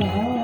Oh.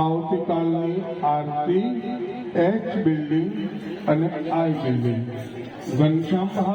આવતીકાલની આરતી H building અને આઈ બિલ્ડિંગ ઘનશ્યામ